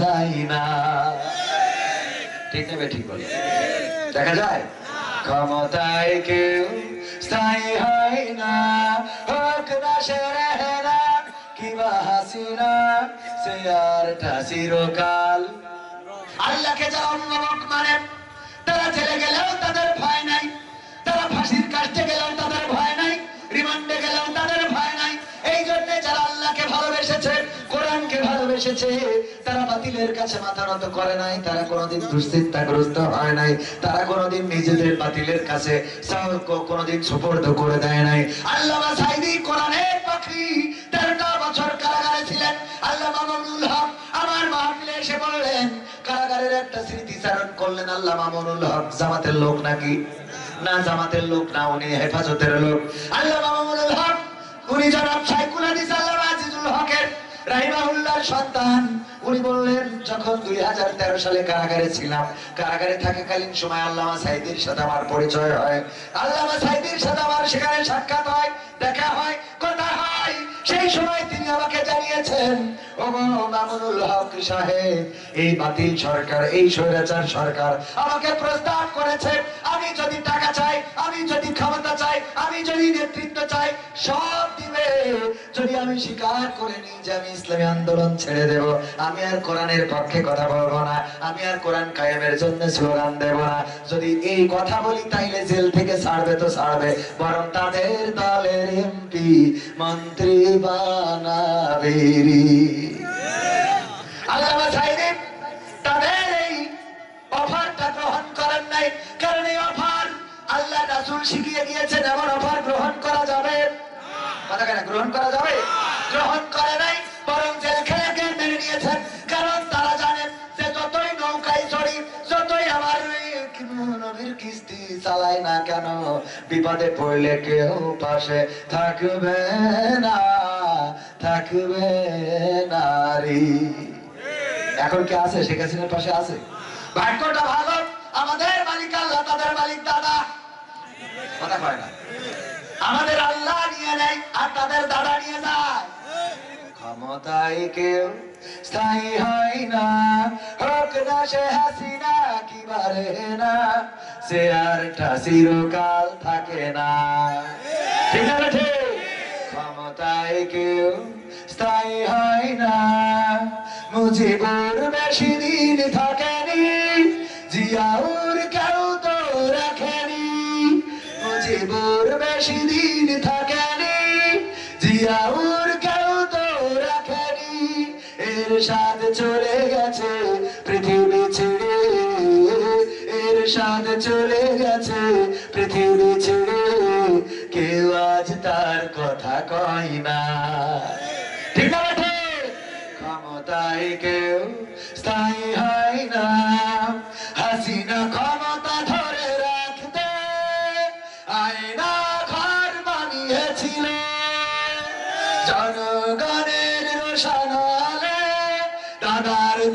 যায় না ঠিক নেবে ঠিক বলে। দেখা যায়? ক্ষমতায় কেউ স্থায়ী হয় না। হোক না সে রেহে না কিবা হাসিনা, সে আর চিরকাল। আল্লাহকে যারা অন্য লোক তারা বাতিলের কাছে মাথা নত করে নাই, তারা কোনোদিন দুশ্চিন্তাগ্রস্ত হয় নাই, তারা কোনোদিন নিজেদের বাতিলের কাছে কোনোদিন সুপর্দ করে দেয় নাই। সাইদি পাখি তেরোটা বছর কারাগারে ছিলেন। মামুনুল হক আমার মাহফিলে এসে বললেন, কারাগারের একটা স্মৃতিচারণ করলেন আল্লাহ মামুনুল হক, জামাতের লোক নাকি? না, জামাতের লোক না, উনি হেফাজতের লোক। আল্লাহ মামুনুল হক, উনি জনাব সাইকুল হাদিস আল্লাহ আজিজুল হকের রাহিমাহুল্লাহর সন্তান। উনি বললেন, যখন দুই হাজার তেরো সালে কারাগারে ছিলাম, কারাগারে থাকাকালীন সময় আল্লামা সাইদির সাথে আমার পরিচয় হয়। আল্লামা সাইদির সাথে আমার সেখানে সাক্ষাৎ হয়, দেখা হয়, কথা হয়। সেই সময় তিনি আমাকে জানিয়েছেন মামুনুল হক সাহেব, এই বাতিল সরকার, এই স্বৈরাচার সরকার আমাকে প্রস্তাব করেছে, আমি যদি টাকা চাই, আমি যদি ক্ষমতা চাই, আমি যদি নেতৃত্ব চাই, সব দিবে। যদি আমি স্বীকার করে নিই যে আমি ইসলামী আন্দোলন ছেড়ে দেব আর কোরআনের পক্ষে কথা বলব না, আমি আর কোরআন কায়েমের জন্য স্লোগান দেব না। যদি এই কথা বলি, তাইলে জেল থেকে ছাড়বে তো ছাড়বে, বরং তাদের দলের এমপি, মন্ত্রী বানাবে আল্লামা সাইদি তাদের এই অফারটা গ্রহণ করেন নাই, কারণ এই অফার আল্লাহ রাসূল শিখিয়ে গিয়েছেন এমন অফার গ্রহণ করা যাবে। কথা কেন? গ্রহণ করা যাবে? গ্রহণ করে নাই। চালাই না কেন? বিপদে পড়লে কেউ পাশে থাকবে না, থাকবে নারী। এখন কি আছে? শেখ হাসিনার পাশে আছে? ভাগ্যটা ভালো? আমাদের মালিক আল্লাহ, তাদের মালিক দাদা। কথা কয় না। আমাদের আল্লাহ নিয়ে নেয় আর তাদের দাদা নিয়ে যায়। ক্ষমতায় কেউ স্থায়ী হয় না। হোক না, সে হাসিনা কি বারে না। সে আর চিরকাল থাকে না। ঠিক না ঠিক ক্ষমতায় কেউ স্থায়ী হয় না। মুজিবুর বেশি দিন থাকেনি। জিয়াউর কেউ তো রাখেনি। মুজিবুর বেশি দিন থাকেনি সাথ চলে গেছে, পৃথিবী ছেড়ে। সাথ চলে গেছে, পৃথিবী ছেড়ে। কেউ আজ তার কথা কয় না। ঠিক না? ক্ষমতায় কেউ স্থায়ী হয় না।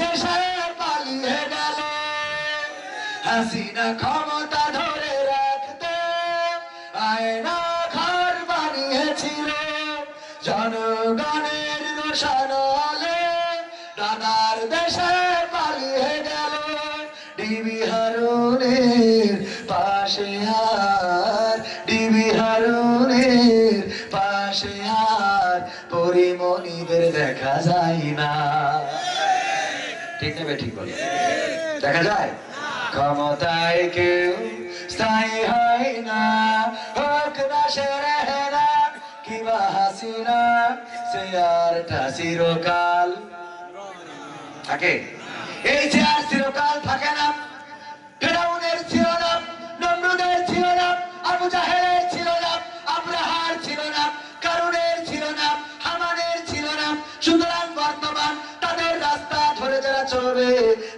দেশে পালিয়ে হাসিনা ক্ষমতা ধরে রাখতে আয়না ঘর বানিয়েছিল। জনগণের রোশানালে দাদার দেশে পালিয়ে গেল। ডিবি হারুনের পাশে আর, ডিবি হারুনের পাশে আর, পরিমণিদের দেখা যায় না। ঠিক নেবে, ঠিক বলে। দেখা যায়? ক্ষমতায় কেউ স্থায়ী হয় না, হোক না সে রেহে না, কিবা হাসিনা, সে আর চিরকাল থাকে। এই আর চিরকাল থাকে না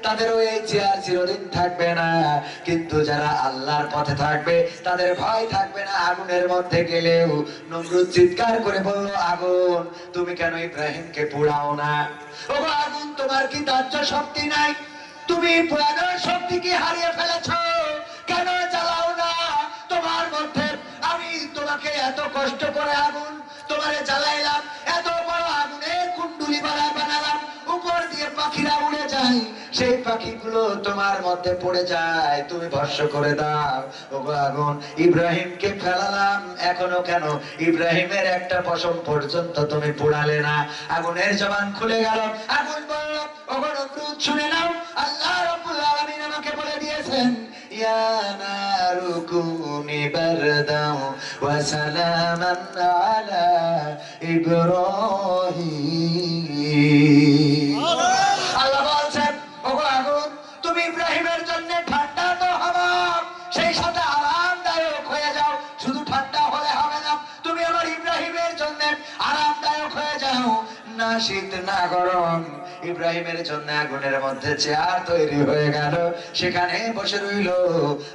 তাদেরও এই চেয়ার চিরদিন থাকবে না। কিন্তু যারা আল্লাহর পথে থাকবে, তাদের ভয় থাকবে না আগুনের মধ্যে গেলেও। নমরুদ চিৎকার করে বলল, আগুন, তুমি কেন ইব্রাহিমকে পোড়াও না? ও আগুন, তোমার কি তাজ্য শক্তি নাই? তুমি পোড়ানোর শক্তি কি হারিয়ে ফেলেছো। কেন জ্বালাও না? তোমার মধ্যে আমি তোমাকে এত কষ্ট করে আগুন, তোমারে জ্বালাইলাম, এত বড় আগুনের কুণ্ডুলি বানা বানালাম, উপর দিয়ে পাখিরা উড়ে সেই পাখিগুলো তোমার মধ্যে পড়ে যায়, তুমি ভস্য করে দাও। ও গো আগুন, ইব্রাহিমকে ফেলালাম, এখনও কেন? ইব্রাহিমের একটা পশম পর্যন্ত তুমি পোড়ালে না। আগুনের জবান খুলে গেল। আগুন বলল, ওগো নমরুদ শুনে নাও, আল্লাহ রাব্বুল আলামিন আমাকে বলে দিয়েছেন, ইয়া ইব্রাহিম। ইব্রাহিমের জন্য আগুনের মধ্যে চেয়ার তৈরি হয়ে গেল। সেখানে বসে রইল।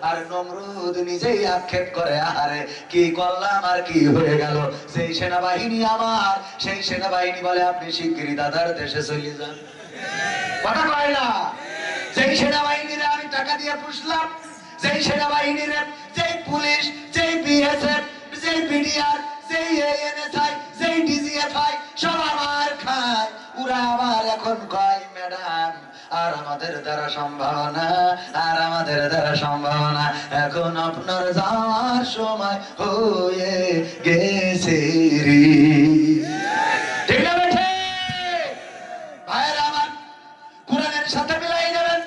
আর নমরুদ নিজেই আক্ষেপ করে আরে কি করলাম আর কি হয়ে গেল? সেই সেনাবাহিনী আমার। সেই সেনাবাহিনী বলে, আপনি শিগগিরই দাদার দেশে চলে যান। কথা কয় না? যেই সেনাবাহিনীরা আমি টাকা দিয়ে পুষলাম, যেই সেনাবাহিনীর, যেই পুলিশ, যেই বিএসএফ, যেই বিডিআর, যেই এএনএসআই যেই ডিজিএফআই সব আমার খায়। ওরা আবার এখন কয়, ম্যাডাম, আর আমাদের দ্বারা সম্ভব না, আর আমাদের দ্বারা সম্ভব না। এখন আপনার যাওয়ার সময় হয়ে গেছে রে। সাথে মিলাই নেবেন,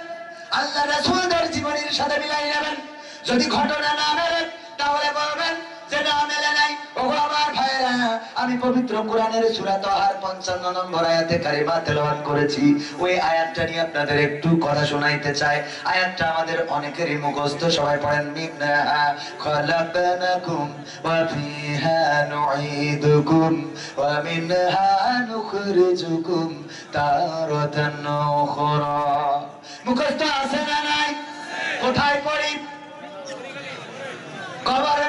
আল্লাহ রাসূলদের জীবনের সাথে মিলাই নেবেন। যদি ঘটনা কোরআনের সূরা তাহার 55 নম্বর আয়াতে কারিমা তেলাওয়াত করেছি। ওই আয়াতটা নিয়ে আপনাদের একটু কথা শোনাইতে চাই। আয়াতটা আমাদের অনেকেরই মুখস্থ, সবাই পড়েন মিনহা ওয়া ফিহা নুঈদুকুম ওয়া মিনহা নুখরিজুকুম তারাতান উখরা। মুখস্থ আছে না নাই? কোথায় পড়ি? কবরে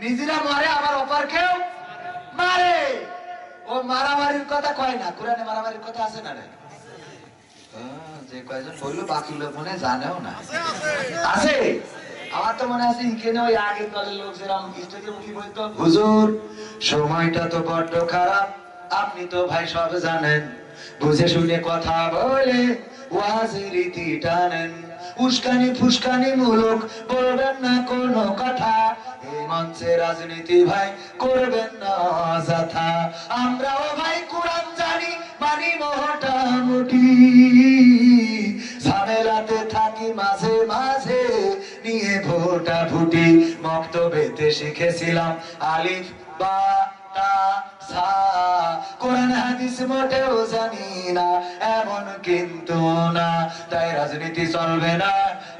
নিজেরা মারে, আবার অপর কেউ মারে। ও মারামারির কথা কয় না, কোরআনে মারামারির কথা আছে না রে যে কয়জন বলল বাকি লোক মনে জানেও না। আছে? আমার তো মনে আছে ওই আগের দলের লোক যেরকম স্টেজে বলতো, হুজুর, সময়টা তো বড্ড খারাপ। আপনি তো ভাই সব জানেন। বুঝে শুনে কথা বলে, ওয়াজের রীতি টানেন উস্কানি ফুসকানি মূলক, বলবেন না কোনো কথা। এই মঞ্চে রাজনীতি ভাই করবেন না অযথা। আমরাও ভাই কোরআন জানি মানি মোটামুটি ঝামেলাতে থাকি মাঝে মাঝে, নিয়ে ভোটা ফুটি মক্তবেতে শিখেছিলাম আলিফ, বা, তা, সা। কোরআন হাদিস মোটেও জানি না, এমন কিন্তু না। তাই রাজনীতি চলবে না,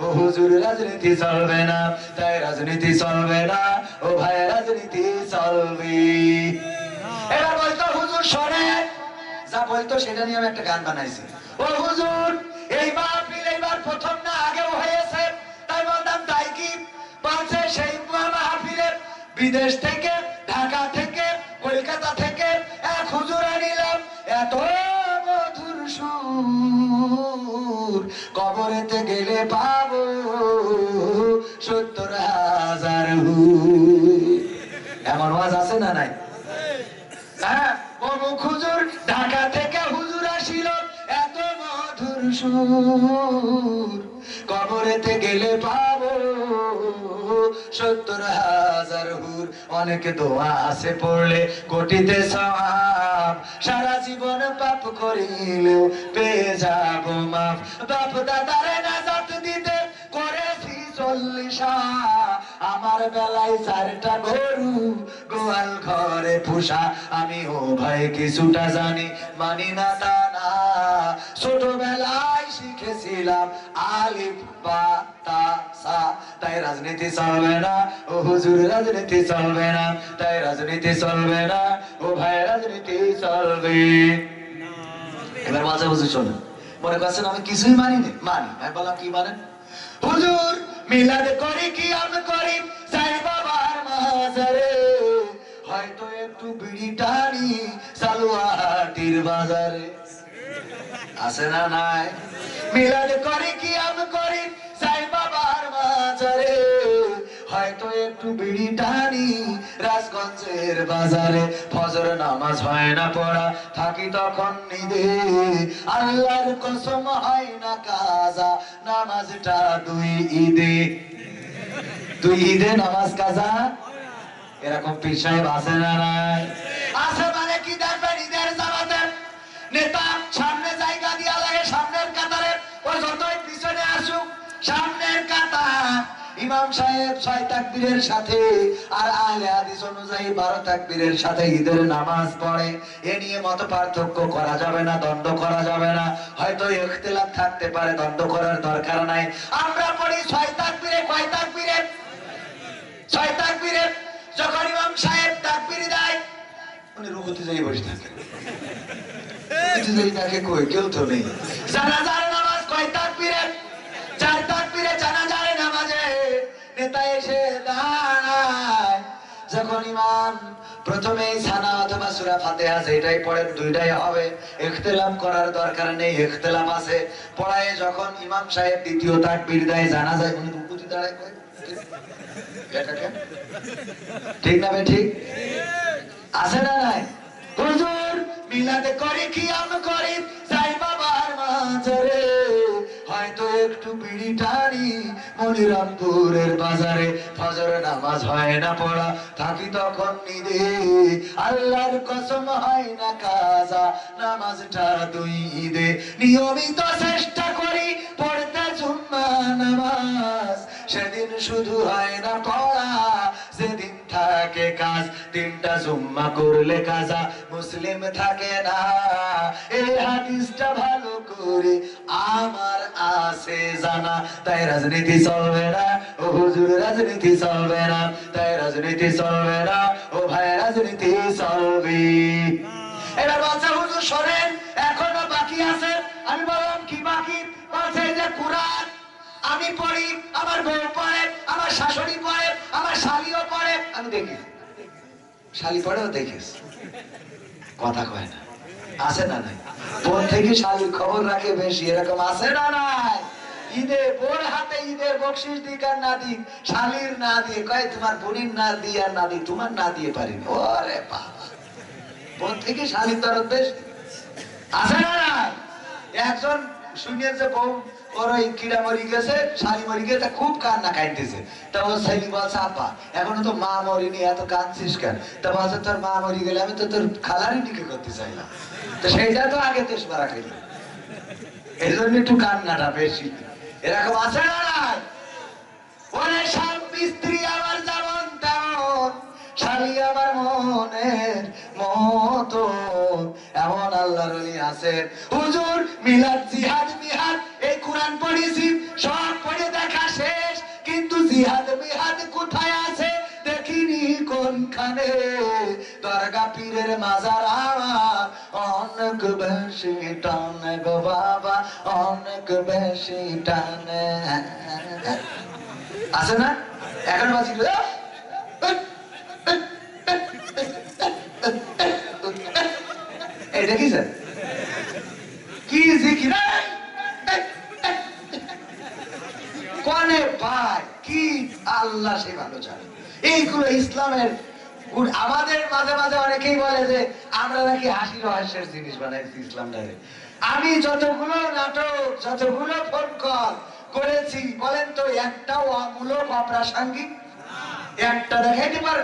ও হুজুর, রাজনীতি চলবে না। তাই রাজনীতি চলবে না, ও ভাই, রাজনীতি চলবে। এবার বলতো, হুজুর শোনে, যা বলতো সেটা নিয়ে আমি একটা গান বানাইছি। ও হুজুর, এই মাহফিল এইবার প্রথম না আগেও হয়েছে, তাই বলতাম তাই কি পাশে সেই মাহফিলে বিদেশ থেকে পাবো সত্তর হাজার এমন ওয়াজ আছে না নাই? হ্যাঁ, অমুক ঢাকা থেকে হুজুর আসিল। এত মধুর সুর। কবরেতে গেলে পাবো সত্তর হাজার হুর। অনেক দোয়া আছে পড়লে কোটিতে পাপ সারা জীবন পাপ করিলেও পেয়ে যাব মাপ বাপ দাদারে করেছি আমার বেলায় চারটা গরু, গোয়াল ঘরে পুষা। আমি, ও ভাই, কিছুটা জানি, মানি না তা না। ছোটবেলায় শিখেছিলাম আলিফ, বা, তা তাই রাজনীতি চলবে না, ও হুজুর, রাজনীতি চলবে না। তাই রাজনীতি চলবে না, ও ভাই, রাজনীতি চলবে এবার মাঝে হুজুর শোনেন, মনে করছেন আমি কিছুই মানি মানি, আমি বললাম কি মানেন? হুজুর মিলাদ করি কি আমি করি? সাই বাবার মাজারে। হয়তো একটু বিড়ি টানি সালুয়াটির বাজারে। আছে না নাই? মিলাদ করি কি আমি করি? হয়তো একটু বিড়ি টানি। রাজগঞ্জের বাজারে ফজর নামাজ হয় না পড়া, থাকি তখন নিদে আল্লাহর কসম হয় না কাজা, নামাজটা দুই ঈদে। দুই ঈদে নামাজ কাজা? এরকম পীর সাহেব না নাই। আছে মানে কি দেখবেন ঈদের জামাতে নেতা ইমাম সাহেব ছয় তাকবীরের সাথে আর আহলে হাদিস অনুযায়ী বারো তাকবীরের সাথে ঈদের নামাজ পড়ে। এ নিয়ে মত পার্থক্য করা যাবে না, দ্বন্দ্ব করা যাবে না। হয়তো ইখতিলাফ থাকতে পারে, দ্বন্দ্ব করার দরকার নাই। আমরা পড়ি ছয় তাকবীরে, কয় তাকবীরে? ছয় তাকবীরে। যখন ইমাম সাহেব তাকবীর দেয়, উনি রুকুতে যাই বসে থাকে রুকুতে যাই তাকে কই, কেউ তো নেই। জানাজার নামাজ কয় তাকবীরে? চার তাকবীরে নামাজে নেতা এসে দাঁড়ায়। যখন ইমাম প্রথমে সানা অথবা সূরা ফাতিহা যেটাই পড়েন দুইটাই হবে। ইখতিলাফ করার দরকার নেই, ইখতিলাফ আছে। পড়ায় যখন ইমাম সাহেব দ্বিতীয় তাকবীর দেয় জানাজায় উনি রুকুতে দাঁড়ায় কেন? ঠিক না ঠিক? আছে না নাই? হুজুর, মিলাদে করে কি আমি করি? সাই বাবার মাঝারে একটু বিড়ি টানি মনিরামপুরের বাজারে ফজর নামাজ হয় না পড়া, থাকি তখন নিদে। আল্লাহর কসম হয় না কাজা, নামাজটা দুই ঈদে। নিয়মিত চেষ্টা করি পড়তে জুম্মা নামাজ। সেদিন শুধু হয় না পড়া সেদিন থাকে কাজ, তিনটা জুম্মা করলে কাজা, মুসলিম থাকে না। এই হাদিসটা ভালো করে আমার আছে জানা। তাই রাজনীতি চলবে না, ও হুজুর রাজনীতি চলবে না। তাই রাজনীতি চলবে না, ও ভাই রাজনীতি চলবে। এবার বলছে, হুজুর, শোনেন, এখনও বাকি আছে? আমি বললাম, কি বাকি? বলছে যে কোরআন আমি পড়ি, আমার বউ পড়ে, আমার শাশুড়ি পড়ে, আমার শালিও পড়ে। আমি দেখি। শালি পড়েও দেখিস। কথা কয় না। আছে না নাই? বোন থেকে শালির খবর রাখে বেশি। এরকম না নাই? ঈদে বোর হাতে ঈদের বকশিস দিক আর না দিক, শালির না দিয়ে কয়, তোমার না দিয়ে আর না তোমার না দিয়ে ওরে বাবা। বোন থেকে বেশি। আছে না নাই? একজন শুনিয়েছে বউ কিড়া মরি গেছে, শালি মরি গেছে, খুব কান্না তা তো মা মরিনি, এত কাঁদছিস কেন? তা বলছে, তোর মা মরি গেলে আমি তো তোর করতে তো সেইটা তো আগে একটু কান্নাটা বেশি। এরকম আছে এমন আছে হুজুর, মিলাদ জিহাদ, মিহাদ কোরআন পড়েছি, সব পড়ে দেখা শেষ। কিন্তু জিহাদ মিহাদ কোথায় আছে? দেখিনি কোনখানে। দরগা পীরের মাজার আমার। অনেক বেশি টানে গো বাবা, অনেক বেশি টানে। আছে না? এখন বাজি এটা কি স্যার? আল্লাহ সে ভালো জানে। এইগুলো ইসলামের আমাদের মাঝে মাঝে অনেকেই বলে যে, আমরা নাকি হাসি রহস্যের জিনিস বানাইছি ইসলামটারে আমি যতগুলো নাটক, যতগুলো ফোন কল করেছি, বলেন তো, একটাও অমূলক, অপ্রাসঙ্গিক? একটা দেখাইতে পারবে?